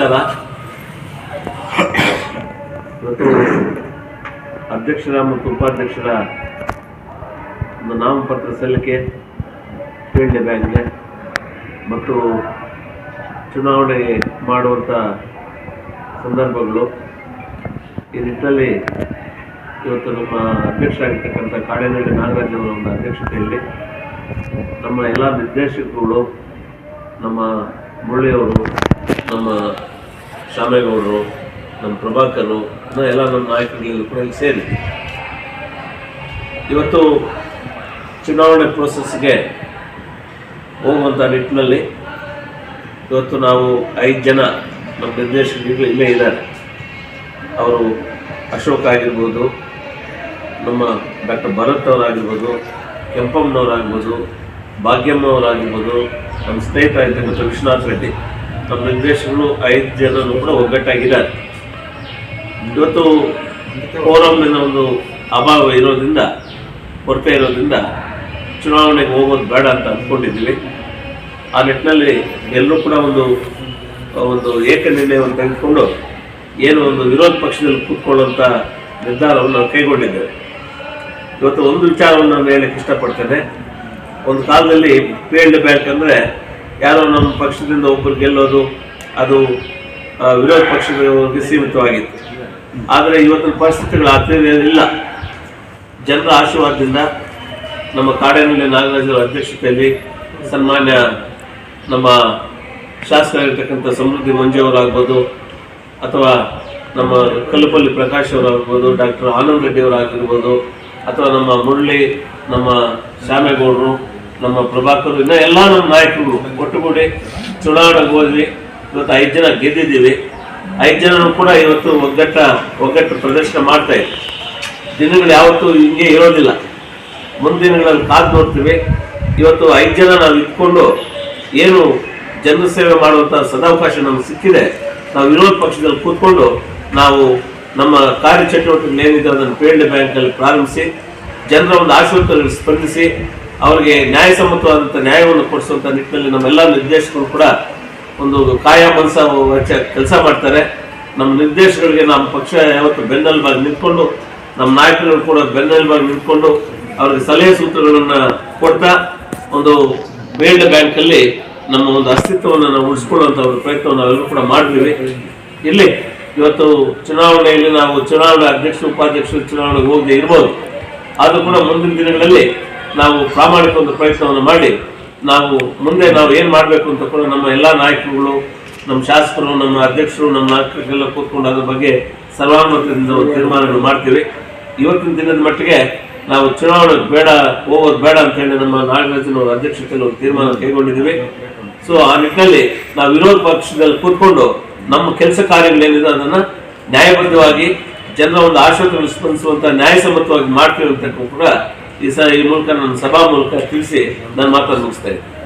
ನಮಸ್ಕಾರ ಇವತ್ತು ಅಧ್ಯಕ್ಷರ ಮತ್ತು ಉಪಾಧ್ಯಕ್ಷರ ಒಂದು ನಾಮಪತ್ರ ಸಲ್ಲಿಕೆ ಫೀಲ್ಡ್ ಬ್ಯಾಂಕ್ಗೆ ಮತ್ತು ಚುನಾವಣೆ ಮಾಡುವಂಥ ಸಂದರ್ಭಗಳು. ಈ ನಿಟ್ಟಿನಲ್ಲಿ ಇವತ್ತು ನಮ್ಮ ಅಧ್ಯಕ್ಷರಾಗಿರ್ತಕ್ಕಂಥ ಕಾಡೇನಹಳ್ಳಿ ನಾಗರಾಜ್ ಅವರ ಒಂದು ಅಧ್ಯಕ್ಷತೆಯಲ್ಲಿ ನಮ್ಮ ಎಲ್ಲ ನಿರ್ದೇಶಕರುಗಳು, ನಮ್ಮ ಮುರಳಿಯವರು ನಮ್ಮ ಶಾಮೇಗೌಡರು, ನಮ್ಮ ಪ್ರಭಾಕರು ಎಲ್ಲ ನಮ್ಮ ನಾಯಕರುಗಳು ಕೂಡ ಇಲ್ಲಿ ಸೇರಿ. ಇವತ್ತು ಚುನಾವಣೆ ಪ್ರೋಸೆಸ್ಗೆ ಹೋಗುವಂಥ ನಿಟ್ಟಿನಲ್ಲಿ ಇವತ್ತು ನಾವು ಐದು ಜನ ನಮ್ಮ ನಿರ್ದೇಶಕರು ಇಲ್ಲೇ ಇದ್ದಾರೆ. ಅವರು ಅಶೋಕ್ ಆಗಿರ್ಬೋದು, ನಮ್ಮ ಡಾಕ್ಟರ್ ಭರತ್ ಅವರಾಗಿರ್ಬೋದು, ಕೆಂಪಮ್ಮನವರಾಗಿರ್ಬೋದು ಭಾಗ್ಯಮ್ಮ ಅವರಾಗಿರ್ಬೋದು ನಮ್ಮ ಸ್ನೇಹಿತರಾಗಿರ್ತಕ್ಕಂಥ ವಿಶ್ವನಾಥ್ ರೆಡ್ಡಿ. ನಮ್ಮ ನಿರ್ದೇಶಕರು ಐದು ಜನರು ಕೂಡ ಒಗ್ಗಟ್ಟಾಗಿದ್ದಾರೆ. ಇವತ್ತು ಫೋರಮ್ನ ಒಂದು ಅಭಾವ ಇರೋದ್ರಿಂದ, ಕೊರತೆ ಇರೋದ್ರಿಂದ ಚುನಾವಣೆಗೆ ಹೋಗೋದು ಬೇಡ ಅಂತ ಅಂದ್ಕೊಂಡಿದ್ದೀವಿ. ಆ ನಿಟ್ಟಿನಲ್ಲಿ ಎಲ್ಲರೂ ಕೂಡ ಒಂದು ಒಂದು ಏಕ ನಿರ್ಣಯವನ್ನು ತೆಗೆದುಕೊಂಡು ಏನು ಒಂದು ವಿರೋಧ ಪಕ್ಷದಲ್ಲಿ ಕೂತ್ಕೊಳ್ಳುವಂಥ ನಿರ್ಧಾರವನ್ನು ನಾವು ಕೈಗೊಂಡಿದ್ದೇವೆ. ಇವತ್ತು ಒಂದು ವಿಚಾರವನ್ನು ನಾನು ಹೇಳಕ್ಕೆ ಇಷ್ಟಪಡ್ತೇನೆ. ಒಂದು ಕಾಲದಲ್ಲಿ ಫೀಲ್ಡ್ ಬ್ಯಾಂಕ್ ಅಂದರೆ ಯಾರೋ ನಮ್ಮ ಪಕ್ಷದಿಂದ ಒಬ್ಬರು ಗೆಲ್ಲೋದು, ಅದು ವಿರೋಧ ಪಕ್ಷದವರಿಗೆ ಸೀಮಿತವಾಗಿತ್ತು. ಆದರೆ ಇವತ್ತಿನ ಪರಿಸ್ಥಿತಿಗಳು ಆ ಥರ ಇಲ್ಲ ಜನರ ಆಶೀರ್ವಾದದಿಂದ ನಮ್ಮ ಕಾಡೇನಹಳ್ಳಿ ನಾಗರಾಜರ ಅಧ್ಯಕ್ಷತೆಯಲ್ಲಿ ಸನ್ಮಾನ್ಯ ನಮ್ಮ ಶಾಸಕರಾಗಿರ್ತಕ್ಕಂಥ ಸಮೃದ್ಧಿ ಮಂಜು ಅವರಾಗ್ಬೋದು, ಅಥವಾ ನಮ್ಮ ಕಲ್ಲುಪಲ್ಲಿ ಪ್ರಕಾಶ್ ಅವರಾಗ್ಬೋದು, ಡಾಕ್ಟರ್ ಆನಂದ್ ರೆಡ್ಡಿ ಅವರಾಗಿರ್ಬೋದು, ಅಥವಾ ನಮ್ಮ ಮುರಳಿ, ನಮ್ಮ ಶ್ಯಾಮೇಗೌಡರು ನಮ್ಮ ಪ್ರಭಾಕರ್ ಇನ್ನ ಎಲ್ಲ ನಮ್ಮ ನಾಯಕರು ಒಟ್ಟುಗೂಡಿ ಚುನಾವಣೆಗೆ ಹೋದ್ವಿ. ಇವತ್ತು ಐದು ಜನ ಗೆದ್ದಿದ್ದೀವಿ. ಐದು ಜನರು ಕೂಡ ಇವತ್ತು ಒಗ್ಗಟ್ಟ, ಒಗ್ಗಟ್ಟು ಪ್ರದರ್ಶನ ಮಾಡ್ತಾ ಇದೆ ದಿನಗಳು ಯಾವತ್ತೂ ಹಿಂಗೆ ಇರೋದಿಲ್ಲ. ಮುಂದಿನಗಳಲ್ಲಿ ಕಾದು ನೋಡ್ತೀವಿ. ಇವತ್ತು ಐದು ಜನ ನಾವು ಇಟ್ಕೊಂಡು ಏನು ಜನ ಸೇವೆ ಮಾಡುವಂಥ ಸದಾವಕಾಶ ನಮ್ಗೆ ಸಿಕ್ಕಿದೆ. ನಾವು ವಿರೋಧ ಪಕ್ಷದಲ್ಲಿ ಕೂತ್ಕೊಂಡು ನಾವು ನಮ್ಮ ಕಾರ್ಯಚಟುವಟಿಕೆಗಳು ಏನಿದೆ ಅದನ್ನು ಫೀಲ್ಡ್ ಬ್ಯಾಂಕಲ್ಲಿ ಪ್ರಾರಂಭಿಸಿ, ಜನರ ಒಂದು ಆಶೋತ್ತರಗಳಿಗೆ ಸ್ಪಂದಿಸಿ ಅವರಿಗೆ ನ್ಯಾಯಸಮ್ಮತವಾದಂಥ ನ್ಯಾಯವನ್ನು ಕೊಡಿಸುವಂಥ ನಿಟ್ಟಿನಲ್ಲಿ ನಮ್ಮೆಲ್ಲ ನಿರ್ದೇಶಕರು ಕೂಡ ಒಂದು ಕಾಯ ಮನಸ ಕೆಲಸ ಮಾಡ್ತಾರೆ. ನಮ್ಮ ನಿರ್ದೇಶಕರಿಗೆ ನಮ್ಮ ಪಕ್ಷ ಯಾವತ್ತು ಬೆನ್ನೆಲುಬಾಗಿ ನಿಂತ್ಕೊಂಡು, ನಮ್ಮ ನಾಯಕರು ಕೂಡ ಬೆನ್ನೆಲುಬಾಗಿ ನಿಂತ್ಕೊಂಡು ಅವ್ರಿಗೆ ಸಲಹೆ ಸೂತ್ರಗಳನ್ನು ಕೊಡ್ತಾ, ಒಂದು ಬೇಡ ಬ್ಯಾಂಕಲ್ಲಿ ನಮ್ಮ ಒಂದು ಅಸ್ತಿತ್ವವನ್ನು ನಾವು ಉಳಿಸ್ಕೊಳ್ಳುವಂಥ ಒಂದು ಪ್ರಯತ್ನವನ್ನು ನಾವೆಲ್ಲರೂ ಕೂಡ ಮಾಡಿದ್ವಿ ಇಲ್ಲಿ ಇವತ್ತು ಚುನಾವಣೆಯಲ್ಲಿ ನಾವು ಚುನಾವಣಾ ಅಧ್ಯಕ್ಷರು, ಉಪಾಧ್ಯಕ್ಷರು ಚುನಾವಣೆಗೆ ಹೋಗದೆ ಇರ್ಬೋದು. ಆದರೂ ಕೂಡ ಮುಂದಿನ ದಿನಗಳಲ್ಲಿ ನಾವು ಪ್ರಾಮಾಣಿಕ ಒಂದು ಪ್ರಯತ್ನವನ್ನು ಮಾಡಿ, ನಾವು ಮುಂದೆ ನಾವು ಏನು ಮಾಡಬೇಕು ಅಂತ ಕೂಡ ನಮ್ಮ ಎಲ್ಲ ನಾಯಕರುಗಳು, ನಮ್ಮ ಶಾಸಕರು, ನಮ್ಮ ಅಧ್ಯಕ್ಷರು, ನಮ್ಮ ನಾಯಕರಿಗೆಲ್ಲ ಕೂತ್ಕೊಂಡು ಅದ್ರ ಬಗ್ಗೆ ಸರ್ವಾನುಮತದಿಂದ ತೀರ್ಮಾನಗಳು ಮಾಡ್ತೀವಿ. ಇವತ್ತಿನ ದಿನದ ಮಟ್ಟಿಗೆ ನಾವು ಚುನಾವಣೆ ಬೇಡ, ಹೋಗೋದು ಬೇಡ ಅಂತ ಹೇಳಿ ನಮ್ಮ ನಾಗರಾಜನವರ ಅಧ್ಯಕ್ಷತೆಯಲ್ಲಿ ಒಂದು ತೀರ್ಮಾನ ಕೈಗೊಂಡಿದ್ದೀವಿ. ಸೊ ಆ ನಿಟ್ಟಿನಲ್ಲಿ ನಾವು ವಿರೋಧ ಪಕ್ಷದಲ್ಲಿ ಕೂತ್ಕೊಂಡು ನಮ್ಮ ಕೆಲಸ ಕಾರ್ಯಗಳೇನಿದೆ ಅದನ್ನು ನ್ಯಾಯಬದ್ಧವಾಗಿ, ಜನರ ಒಂದು ಆಶೋತ್ತರಗಳು ಸ್ಪಂದಿಸುವಂಥ ನ್ಯಾಯಸಮ್ಮತವಾಗಿ ಮಾಡ್ತೀವಿ ಅಂತ ಕೂಡ ಈ ಸ ಈ ಮೂಲಕ ನನ್ನ ಸಭಾ ಮೂಲಕ ತಿಳಿಸಿ ನಾನು ಮಾತನ್ನು ಮುಗಿಸ್ತಾ ಇದ್ದೀನಿ.